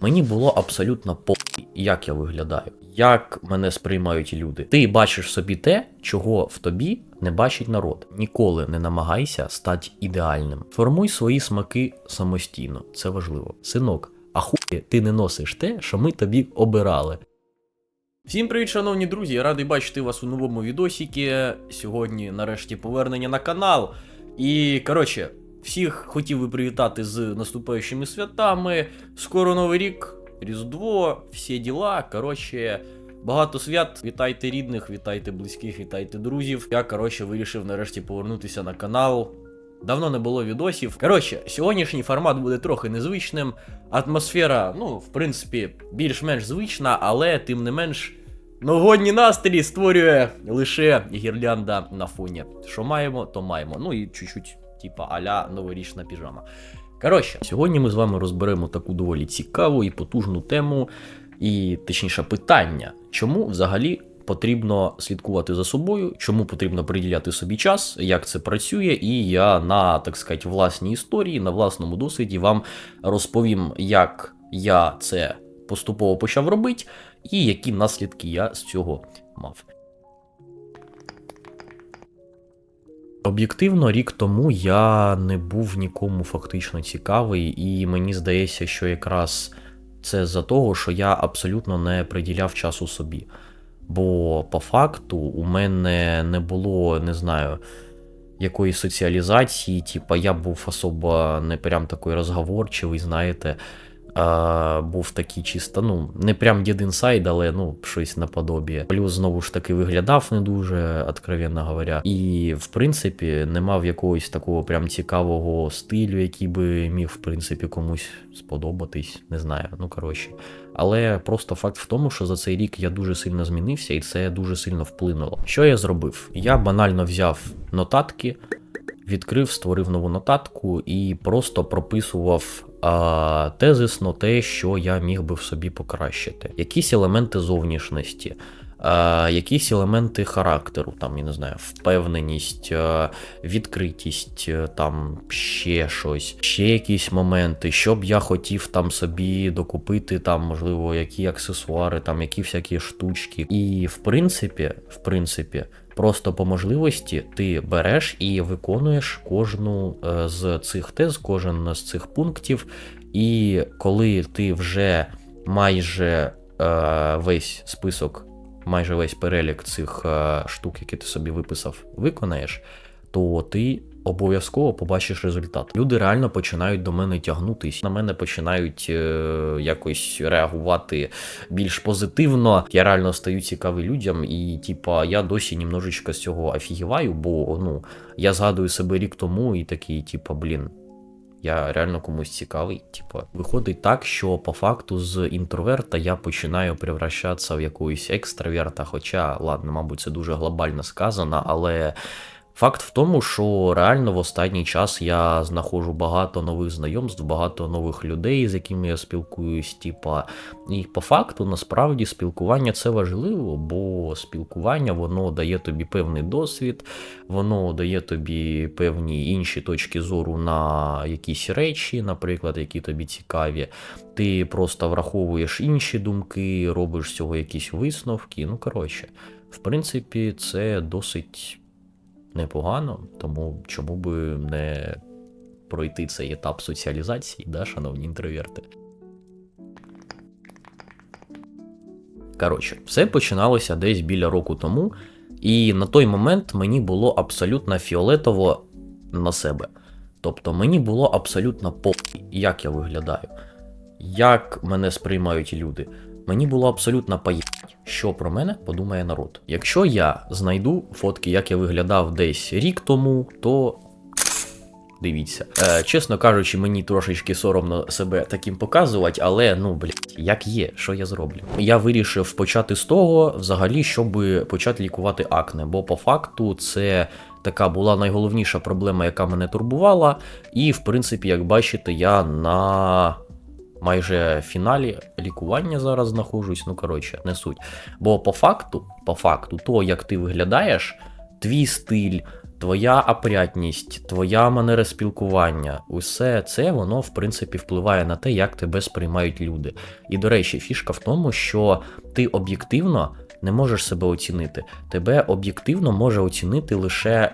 Мені було абсолютно по як я виглядаю, як мене сприймають люди. Ти бачиш собі те, чого в тобі не бачить народ. Ніколи не намагайся стати ідеальним. Формуй свої смаки самостійно, це важливо. Синок, а хуй ти не носиш те, що ми тобі обирали. Всім привіт, шановні друзі! Я радий бачити вас у новому відосіки. Сьогодні, нарешті, повернення на канал. І коротше, всіх хотів би привітати з наступаючими святами. Скоро Новий рік, Різдво, всі діла. Коротше, багато свят. Вітайте рідних, вітайте близьких, вітайте друзів. Я, коротше, вирішив нарешті повернутися на канал. Давно не було відосів. Коротше, сьогоднішній формат буде трохи незвичним. Атмосфера, ну, в принципі, більш-менш звична, але тим не менш. Новогодній настрій створює лише гірлянда на фоні. Що маємо, то маємо. Ну і чуть-чуть, типа, аля новорічна піжама. Коротше, сьогодні ми з вами розберемо таку доволі цікаву і потужну тему, і точніше питання, чому взагалі потрібно слідкувати за собою, чому потрібно приділяти собі час, як це працює, і я на, так сказати, власній історії, на власному досвіді вам розповім, як я це поступово почав робити, і які наслідки я з цього мав. Об'єктивно, рік тому я не був нікому фактично цікавий, і мені здається, що якраз це за того, що я абсолютно не приділяв часу собі. Бо по факту у мене не було, не знаю, якоїсь соціалізації, типа я був особо не прям такий розговорчивий, знаєте. А, був такий чисто, ну, не прям дід інсайд, але ну, щось наподобі. Плюс знову ж таки виглядав не дуже, откровенно говоря. І в принципі не мав якогось такого прям цікавого стилю, який би міг, в принципі, комусь сподобатись. Не знаю, ну коротше. Але просто факт в тому, що за цей рік я дуже сильно змінився, і це дуже сильно вплинуло. Що я зробив? Я банально взяв нотатки. Відкрив, створив нову нотатку і просто прописував а, тезисно те, що я міг би в собі покращити. Якісь елементи зовнішності, а, якісь елементи характеру, там, я не знаю, впевненість, відкритість, а, там ще щось, ще якісь моменти, що б я хотів там собі докупити, там, можливо, які аксесуари, там, які всякі штучки. І в принципі, в принципі. Просто по можливості ти береш і виконуєш кожну е, з цих тез, кожен з цих пунктів. І коли ти вже майже е, весь список, майже весь перелік цих е, штук, які ти собі виписав, виконаєш, то ти обов'язково побачиш результат. Люди реально починають до мене тягнутись, на мене починають е, якось реагувати більш позитивно. Я реально стаю цікавий людям, і типа я досі немножечко з цього офігіваю, бо ну я згадую себе рік тому і такий, типа, блін. Я реально комусь цікавий. Типа, виходить так, що по факту з інтроверта я починаю превращатися в якогось екстраверта. Хоча, ладно, мабуть, це дуже глобально сказано, але Факт в тому, що реально в останній час я знаходжу багато нових знайомств, багато нових людей, з якими я спілкуюсь. Типа, і по факту, насправді, спілкування це важливо, бо спілкування воно дає тобі певний досвід, воно дає тобі певні інші точки зору на якісь речі, наприклад, які тобі цікаві. Ти просто враховуєш інші думки, робиш з цього якісь висновки. Ну, коротше, в принципі, це досить непогано, тому чому би не пройти цей етап соціалізації, да, шановні інтроверти. Коротше, все починалося десь біля року тому, і на той момент мені було абсолютно фіолетово на себе. Тобто мені було абсолютно по, як я виглядаю, як мене сприймають люди. Мені було абсолютно поїхать, що про мене подумає народ. Якщо я знайду фотки, як я виглядав десь рік тому, то. Дивіться, Е, чесно кажучи, мені трошечки соромно себе таким показувати, але ну блядь, як є, що я зроблю. Я вирішив почати з того, взагалі, щоб почати лікувати акне, бо по факту це така була найголовніша проблема, яка мене турбувала. І в принципі, як бачите, я на майже фіналі лікування зараз знаходжусь. Ну коротше, не суть. Бо по факту, по факту, то як ти виглядаєш, твій стиль, твоя опрятність, твоя манера спілкування, усе це воно в принципі впливає на те, як тебе сприймають люди. І до речі, фішка в тому, що ти об'єктивно не можеш себе оцінити. Тебе об'єктивно може оцінити лише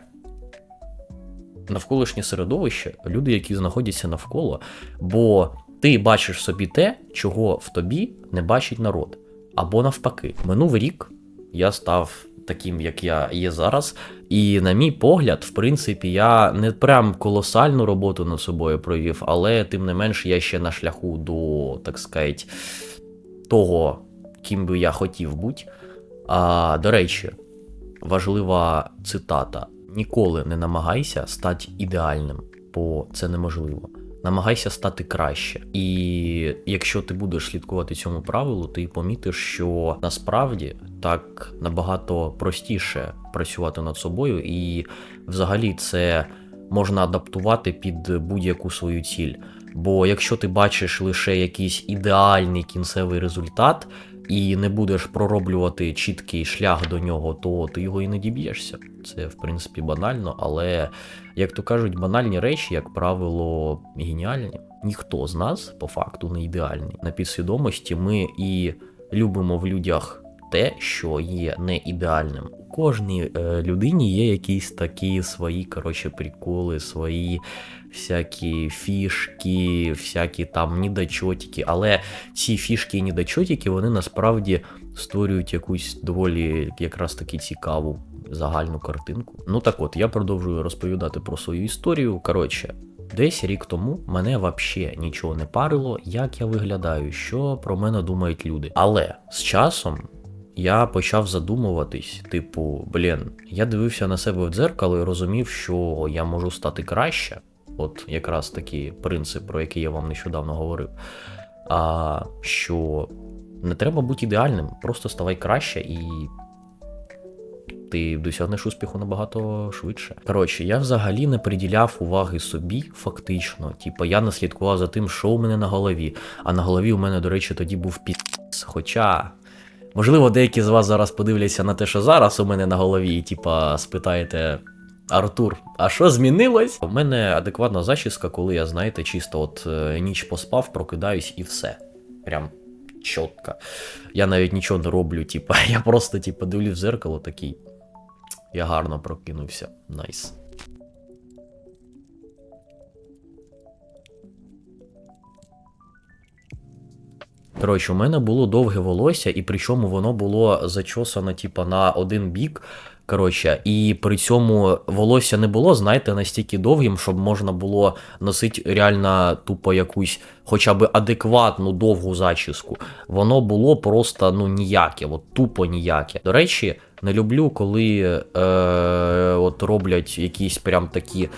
навколишнє середовище, люди, які знаходяться навколо, бо ти бачиш собі те, чого в тобі не бачить народ. Або навпаки, минув рік я став таким, як я є зараз. І, на мій погляд, в принципі, я не прям колосальну роботу над собою провів, але тим не менш я ще на шляху до, так сказати, того, ким би я хотів бути. А, До речі, важлива цитата: ніколи не намагайся стати ідеальним, бо це неможливо. Намагайся стати краще. І якщо ти будеш слідкувати цьому правилу, ти помітиш, що насправді так набагато простіше працювати над собою, і взагалі це можна адаптувати під будь-яку свою ціль. Бо якщо ти бачиш лише якийсь ідеальний кінцевий результат і не будеш пророблювати чіткий шлях до нього, то ти його і не діб'єшся. Це в принципі банально, але як то кажуть, банальні речі, як правило, геніальні. Ніхто з нас по факту не ідеальний. На підсвідомості ми і любимо в людях те, що є не ідеальним. У кожній е, людині є якісь такі свої коротше, приколи, свої всякі фішки, всякі там недочотики. Але ці фішки і недочотики, вони насправді створюють якусь доволі якраз таки цікаву загальну картинку. Ну так от, я продовжую розповідати про свою історію. Коротше. Десь рік тому мене взагалі нічого не парило, як я виглядаю, що про мене думають люди. Але з часом я почав задумуватись, типу, блін, я дивився на себе в дзеркало і розумів, що я можу стати краще. От якраз такий принцип, про який я вам нещодавно говорив. А що не треба бути ідеальним, просто ставай краще і. Ти досягнеш успіху набагато швидше. Коротше, я взагалі не приділяв уваги собі, фактично. Типу, я не слідкував за тим, що у мене на голові. А на голові у мене, до речі, тоді був піс. Хоча, можливо, деякі з вас зараз подивляться на те, що зараз у мене на голові, і типа спитаєте. Артур, а що змінилось? У мене адекватна зачіска, коли я, знаєте, чисто от е, ніч поспав, прокидаюсь і все. Прям чітко. Я навіть нічого не роблю, типа, я просто типа, дивлюсь в зеркало такий. Я гарно прокинувся. Найс. Коротше, у мене було довге волосся, і причому воно було зачосано, типа, на один бік. Коротше, і при цьому волосся не було, знаєте, настільки довгим, щоб можна було носити реально тупо якусь хоча б адекватну довгу зачіску. Воно було просто ну ніяке, от тупо ніяке. До речі, не люблю, коли е, от роблять якісь прям такі.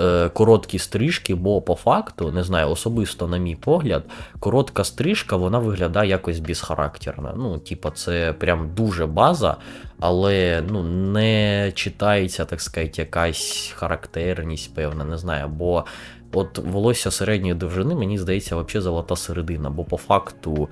е, Короткі стрижки, бо по факту, не знаю, особисто, на мій погляд, коротка стрижка вона виглядає якось безхарактерно. Ну, типа, це прям дуже база, але ну, не читається, так сказати, якась характерність, певна, не знаю. Бо от волосся середньої довжини, мені здається, взагалі золота середина, бо по факту.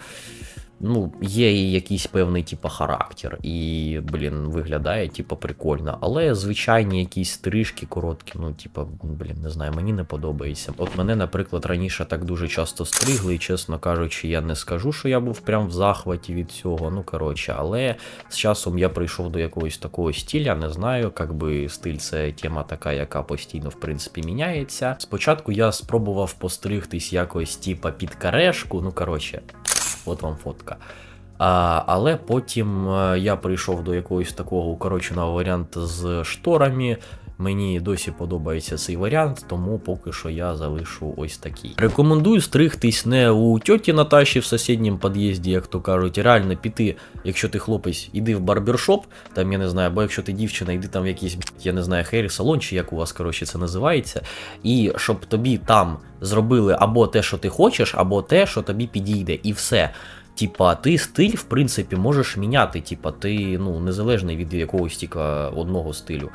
Ну, є і якийсь певний, типу, характер, і, блін, виглядає, типу, прикольно. Але звичайні якісь стрижки короткі, ну, типу, блін, не знаю, мені не подобається. От мене, наприклад, раніше так дуже часто стригли, і, чесно кажучи, я не скажу, що я був прям в захваті від цього. Ну, коротше, але з часом я прийшов до якогось такого стиля, не знаю, як би стиль це тема така, яка постійно, в принципі, міняється. Спочатку я спробував постригтись якось, типа, під карешку, ну, коротше от вам фотка. А, Але потім е, я прийшов до якогось такого укороченого варіанту з шторами. Мені досі подобається цей варіант, тому поки що я залишу ось такий. Рекомендую стригтись не у тьоті Наташі в сусідньому під'їзді, як то кажуть, реально піти, якщо ти хлопець, іди в барбершоп, там я не знаю, або якщо ти дівчина, йди там в якийсь, я не знаю, хейр салон чи як у вас коротше це називається. І щоб тобі там зробили або те, що ти хочеш, або те, що тобі підійде, і все. Типа, ти стиль, в принципі, можеш міняти. Типа, ти ну, незалежний від якогось тільки одного стилю.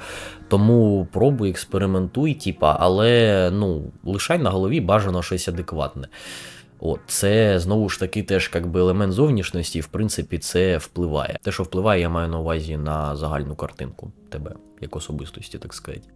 Тому пробуй, експериментуй, типа, але ну, лишай на голові бажано щось адекватне. От, Це знову ж таки теж якби елемент зовнішності, в принципі, це впливає. Те, що впливає, я маю на увазі на загальну картинку тебе, як особистості, так сказати.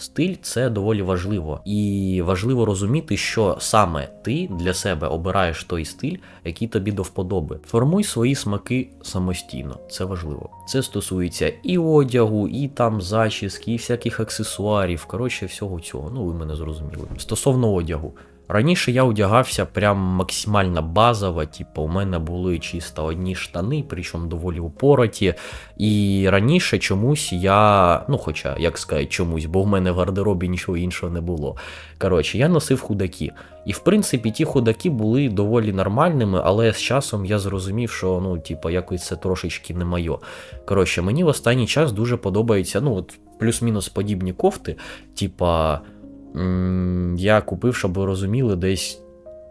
Стиль це доволі важливо, і важливо розуміти, що саме ти для себе обираєш той стиль, який тобі до вподоби. Формуй свої смаки самостійно, це важливо. Це стосується і одягу, і там зачіски, і всяких аксесуарів. Коротше, всього цього. Ну ви мене зрозуміли. Стосовно одягу. Раніше я одягався прям максимально базово, типу, у мене були чисто одні штани, причому доволі упороті. І раніше чомусь я, ну хоча, як сказати, чомусь, бо в мене в гардеробі нічого іншого не було. Коротше, я носив худаки. І в принципі ті худаки були доволі нормальними, але з часом я зрозумів, що ну, типу, якось це трошечки не моє. Коротше, мені в останній час дуже подобається, ну, от плюс-мінус подібні кофти, типа. Я купив, щоб ви розуміли, десь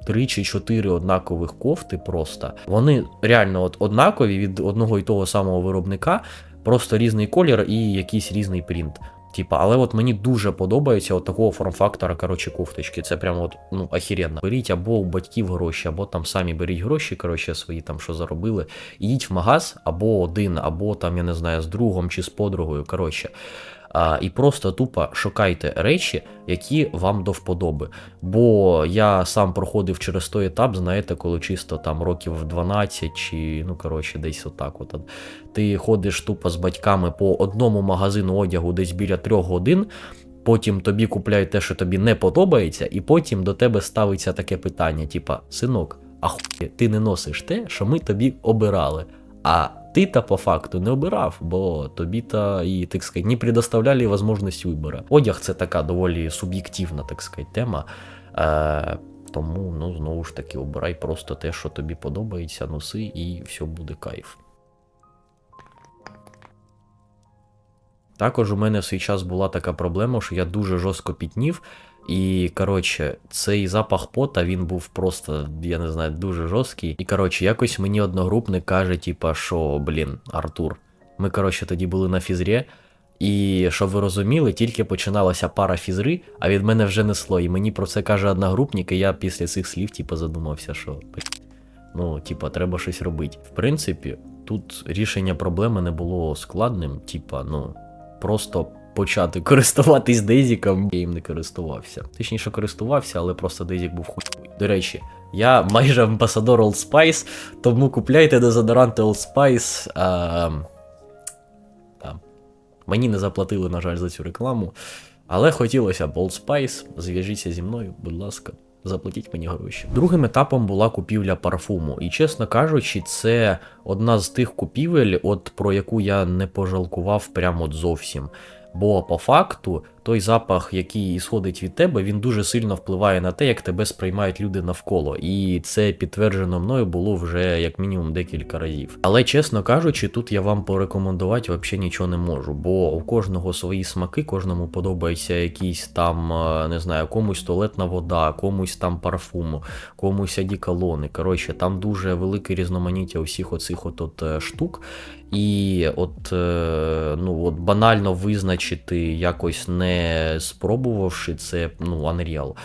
3 чи 4 однакових кофти просто. Вони реально от однакові від одного і того самого виробника, просто різний колір і якийсь різний принт. Типа, але от мені дуже подобається от такого форм-фактора, коротше, кофточки. Це прямо от, ну, охеренно. Беріть або у батьків гроші, або там самі беріть гроші, коротше, свої там, що заробили. Ідіть в магаз, або один, або там, я не знаю, з другом чи з подругою. Коротше. А, і просто тупо шукайте речі, які вам до вподоби. Бо я сам проходив через той етап, знаєте, коли чисто там років 12 чи, ну коротше, десь отак. От. Ти ходиш тупо з батьками по одному магазину одягу десь біля трьох годин. Потім тобі купляють те, що тобі не подобається, і потім до тебе ставиться таке питання: типа, синок, а хуй ти не носиш те, що ми тобі обирали. А ти та по факту не обирав, бо тобі та і так сказати, не предоставляли можливість вибору. Одяг це така доволі суб'єктивна, так сказати, тема. Е, тому, ну, знову ж таки, обирай просто те, що тобі подобається, носи, і все буде кайф. Також у мене в свій час була така проблема, що я дуже жорстко пітнів. І коротше, цей запах пота він був просто, я не знаю, дуже жорсткий. І коротше, якось мені одногрупник каже, типа, що, блін, Артур, ми коротше тоді були на фізрі, і щоб ви розуміли, тільки починалася пара фізри, а від мене вже несло. І мені про це каже одногрупник, і я після цих слів, типа, задумався, що ну, типа, треба щось робити. В принципі, тут рішення проблеми не було складним, типа, ну, просто почати користуватись дезіком, я їм не користувався. Точніше, користувався, але просто дезік був хуй. До речі, я майже амбасадор Old Spice, тому купляйте дезодоранти Old Spice. А, а, мені не заплатили, на жаль, за цю рекламу. Але хотілося б Old Spice, зв'яжіться зі мною, будь ласка. Заплатіть мені гроші. Другим етапом була купівля парфуму. І чесно кажучи, це одна з тих купівель, от про яку я не пожалкував прямо от зовсім. Бо по факту той запах, який ісходить від тебе, він дуже сильно впливає на те, як тебе сприймають люди навколо. І це підтверджено мною було вже як мінімум декілька разів. Але чесно кажучи, тут я вам порекомендувати взагалі нічого не можу, бо у кожного свої смаки, кожному подобається якийсь там, е, не знаю, комусь туалетна вода, комусь там парфум, комусь одіколони. Коротше, там дуже велике різноманіття усіх оцих от, е, штук. І от, е, ну, от банально визначити якось не спробувавши це, ну, Unreal.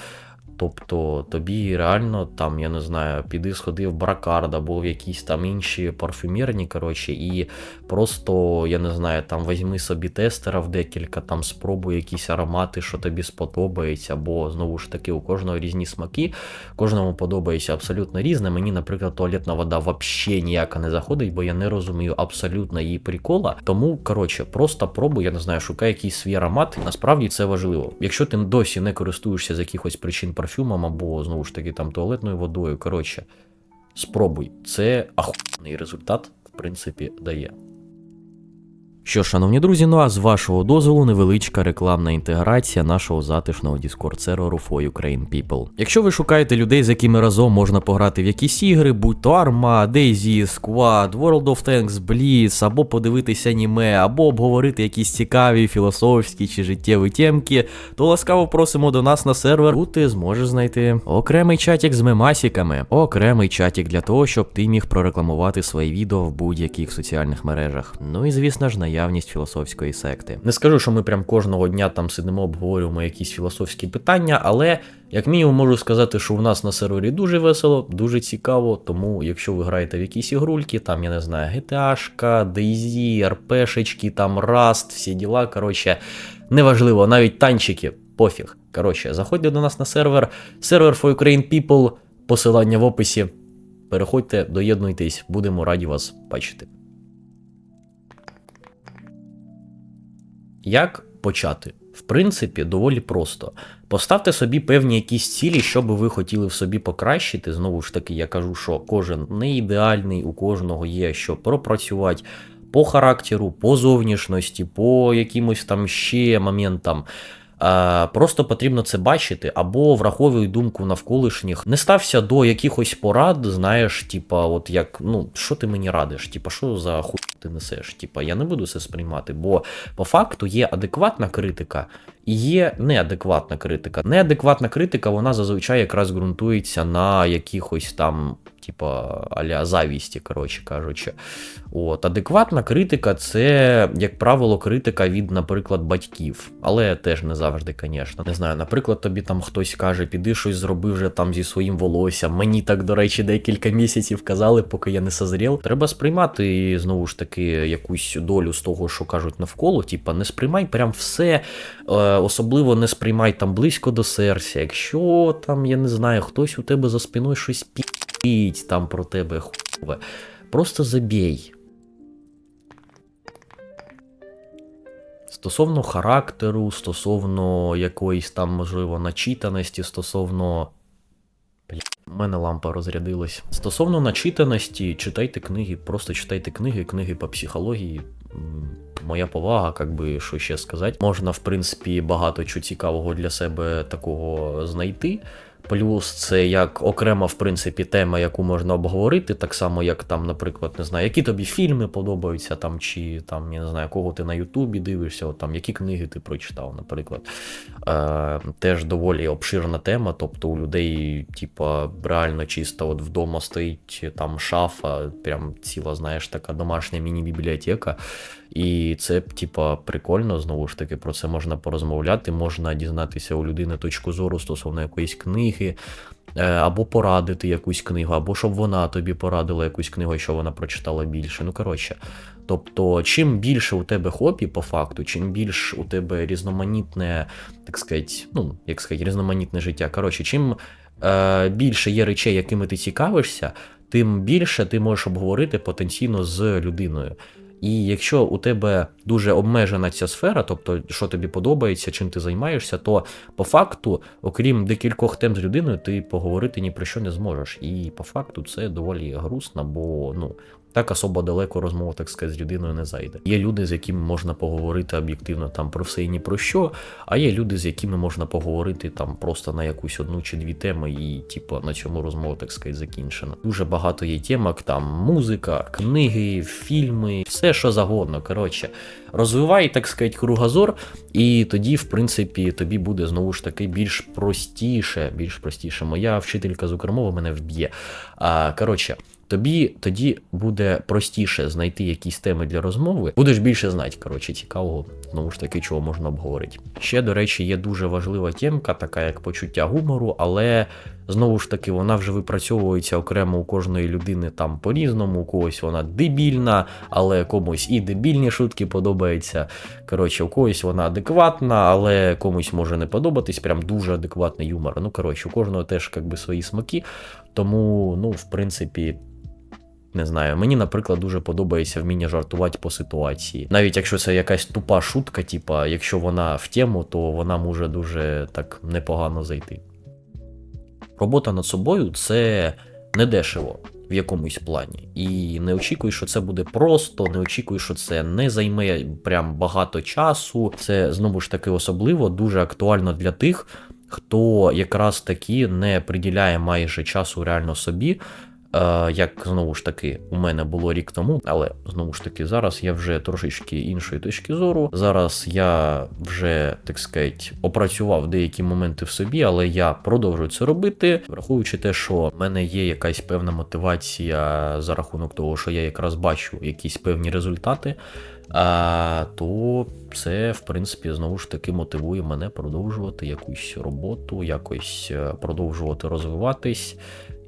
Тобто тобі реально там, я не знаю, піди сходи в Бракард або в якісь там інші парфюмерні, коротше, і просто, я не знаю, там візьми собі тестера в декілька, там спробуй якісь аромати, що тобі сподобається, бо знову ж таки у кожного різні смаки, кожному подобається абсолютно різне. Мені, наприклад, туалетна вода взагалі ніяка не заходить, бо я не розумію абсолютно її прикола. Тому, коротше, просто пробуй, я не знаю, шукай якийсь свій аромат. Насправді це важливо. Якщо ти досі не користуєшся з якихось причин парфюмом або знову ж таки там туалетною водою. Коротше, спробуй. Це ахуєнний результат, в принципі, дає. Що, ж, шановні друзі, ну а з вашого дозволу невеличка рекламна інтеграція нашого затишного Discord серверу For Ukraine People. Якщо ви шукаєте людей, з якими разом можна пограти в якісь ігри, будь то Arma, DayZ, Squad, World of Tanks, Blitz, або подивитися аніме, або обговорити якісь цікаві філософські чи життєві темки, то ласкаво просимо до нас на сервер. Тут ти зможеш знайти окремий чатик з мемасіками, окремий чатик для того, щоб ти міг прорекламувати свої відео в будь-яких соціальних мережах. Ну і звісно ж, наявність наявність філософської секти. Не скажу, що ми прям кожного дня там сидимо, обговорюємо якісь філософські питання, але як мінімум можу сказати, що у нас на сервері дуже весело, дуже цікаво. Тому, якщо ви граєте в якісь ігрульки, там я не знаю, GTA, DayZ, РПшечки, там Rust, всі діла. Коротше, неважливо, навіть танчики, пофіг. Коротше, заходьте до нас на сервер, сервер for Ukraine People, посилання в описі. Переходьте, доєднуйтесь, будемо раді вас бачити. Як почати? В принципі, доволі просто. Поставте собі певні якісь цілі, що би ви хотіли в собі покращити. Знову ж таки, я кажу, що кожен не ідеальний, у кожного є що пропрацювати по характеру, по зовнішності, по якимось там ще моментам. Е, Просто потрібно це бачити, або враховуй думку навколишніх. Не стався до якихось порад, знаєш, типа, от як, ну, що ти мені радиш? Типа, що за хуй ти несеш? Типа, я не буду це сприймати, бо по факту є адекватна критика і є неадекватна критика. Неадекватна критика, вона зазвичай якраз ґрунтується на якихось там. Типа аля завісті, коротше кажучи. От, Адекватна критика це, як правило, критика від, наприклад, батьків. Але теж не завжди, звісно. Не знаю, наприклад, тобі там хтось каже, піди щось зроби вже там зі своїм волоссям. Мені так, до речі, декілька місяців казали, поки я не созрів. Треба сприймати знову ж таки якусь долю з того, що кажуть навколо. Типа, не сприймай прям все, е, особливо не сприймай там близько до серця. Якщо там, я не знаю, хтось у тебе за спиною щось пі там про тебе хуйове. Просто забій. Стосовно характеру, стосовно якоїсь там, можливо, начитаності, стосовно. Бля, у мене лампа розрядилась. Стосовно начитаності, читайте книги, просто читайте книги, книги по психології. Моя повага, як би що ще сказати. Можна, в принципі, багато чого цікавого для себе такого знайти. Плюс це як окрема, в принципі, тема, яку можна обговорити, так само, як там, наприклад, не знаю, які тобі фільми подобаються, там, чи там, я не знаю, кого ти на Ютубі дивишся, от, там, які книги ти прочитав, наприклад. Е, Теж доволі обширна тема. Тобто у людей, типа, реально чисто от вдома стоїть там шафа, прям ціла, знаєш, така домашня міні-бібліотека. І це, типа, прикольно, знову ж таки, про це можна порозмовляти, можна дізнатися у людини точку зору стосовно якоїсь книги, е, або порадити якусь книгу, або щоб вона тобі порадила якусь книгу, що вона прочитала більше. Ну, коротше. Тобто, чим більше у тебе хобі, по факту, чим більш у тебе різноманітне, так сказати, ну, як сказати, різноманітне життя. Коротше, чим е, більше є речей, якими ти цікавишся, тим більше ти можеш обговорити потенційно з людиною. І якщо у тебе дуже обмежена ця сфера, тобто що тобі подобається, чим ти займаєшся, то по факту, окрім декількох тем з людиною, ти поговорити ні про що не зможеш. І по факту це доволі грустно, бо ну так особо далеко розмова, так сказати, з людиною не зайде. Є люди, з якими можна поговорити об'єктивно там про все і ні про що, а є люди, з якими можна поговорити там просто на якусь одну чи дві теми, і типу на цьому розмова, так сказати, закінчена. Дуже багато є темок, там музика, книги, фільми, все що загодно. Коротше, розвивай, так сказати, кругозор, і тоді, в принципі, тобі буде знову ж таки більш простіше, більш простіше. Моя вчителька з мене вб'є. А, Коротше. Тобі тоді буде простіше знайти якісь теми для розмови, будеш більше знати, коротше, цікавого, знову ж таки, чого можна обговорити. Ще, до речі, є дуже важлива темка, така як почуття гумору, але знову ж таки вона вже випрацьовується окремо у кожної людини там по-різному, у когось вона дебільна, але комусь і дебільні шутки подобаються. Коротше, у когось вона адекватна, але комусь може не подобатись, прям дуже адекватний юмор. Ну, коротше, у кожного теж якби свої смаки. Тому, ну, в принципі. Не знаю, мені, наприклад, дуже подобається вміння жартувати по ситуації. Навіть якщо це якась тупа шутка, типа, якщо вона в тему, то вона може дуже так непогано зайти. Робота над собою це не дешево в якомусь плані. І не очікуй, що це буде просто, не очікуй, що це не займе прям багато часу. Це знову ж таки особливо дуже актуально для тих, хто якраз таки не приділяє майже часу реально собі. Е, як знову ж таки у мене було рік тому, але знову ж таки зараз я вже трошечки іншої точки зору. Зараз я вже так сказать, опрацював деякі моменти в собі, але я продовжую це робити, враховуючи те, що в мене є якась певна мотивація за рахунок того, що я якраз бачу якісь певні результати. А, то це, в принципі, знову ж таки мотивує мене продовжувати якусь роботу, якось е, продовжувати розвиватись.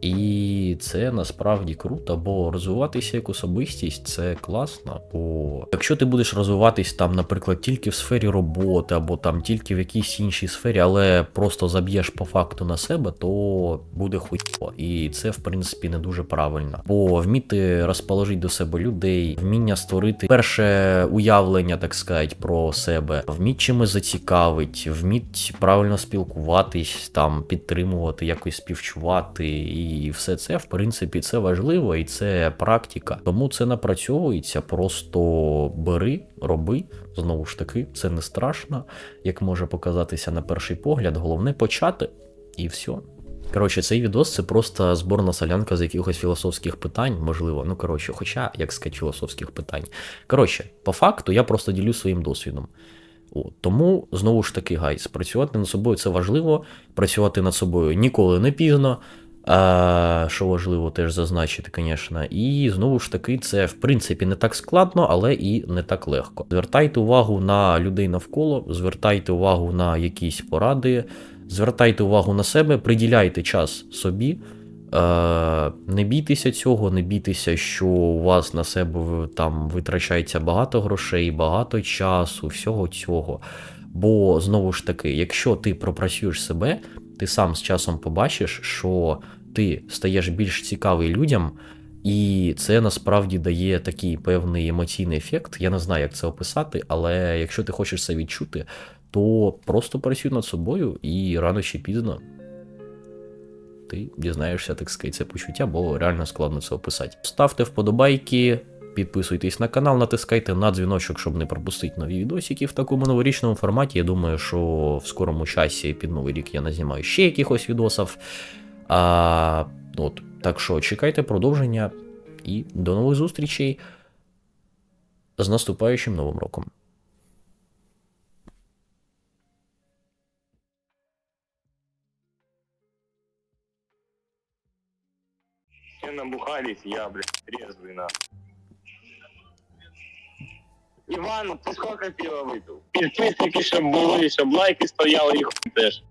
І це насправді круто, бо розвиватися як особистість це класно. Бо якщо ти будеш розвиватись там, наприклад, тільки в сфері роботи, або там тільки в якійсь іншій сфері, але просто заб'єш по факту на себе, то буде хуйово. І це, в принципі, не дуже правильно. Бо вміти розположити до себе людей, вміння створити перше уявлення, так сказати, про себе, вміть чимось зацікавить, вміть правильно спілкуватись, там підтримувати, якось співчувати, і все це, в принципі, це важливо і це практика. Тому це напрацьовується. Просто бери, роби. Знову ж таки, це не страшно, як може показатися на перший погляд. Головне почати і все. Коротше, цей відос це просто зборна солянка з якихось філософських питань, можливо. Ну, коротше, хоча, як сказати, філософських питань. Коротше, по факту я просто ділю своїм досвідом. О, тому, знову ж таки, гайс, працювати над собою це важливо, працювати над собою ніколи не пізно. Що важливо теж зазначити, звісно. І знову ж таки, це в принципі не так складно, але і не так легко. Звертайте увагу на людей навколо, звертайте увагу на якісь поради, звертайте увагу на себе, приділяйте час собі. Не бійтеся цього, не бійтеся, що у вас на себе там витрачається багато грошей, багато часу, всього цього. Бо знову ж таки, якщо ти пропрацюєш себе, ти сам з часом побачиш, що ти стаєш більш цікавий людям, і це насправді дає такий певний емоційний ефект. Я не знаю, як це описати, але якщо ти хочеш це відчути, то просто працюй над собою і рано чи пізно ти дізнаєшся, так сказати, це почуття, бо реально складно це описати. Ставте вподобайки, підписуйтесь на канал, натискайте на дзвіночок, щоб не пропустити нові відосики в такому новорічному форматі. Я думаю, що в скорому часі під новий рік я назнімаю ще якихось відосів. А, от, так що чекайте продовження і до нових зустрічей з наступаючим новим роком. Все набухались, я, блядь, трезвый, на. Іван, ти сколько пива випив? Підписники, щоб були, щоб лайки стояли, і хуй теж.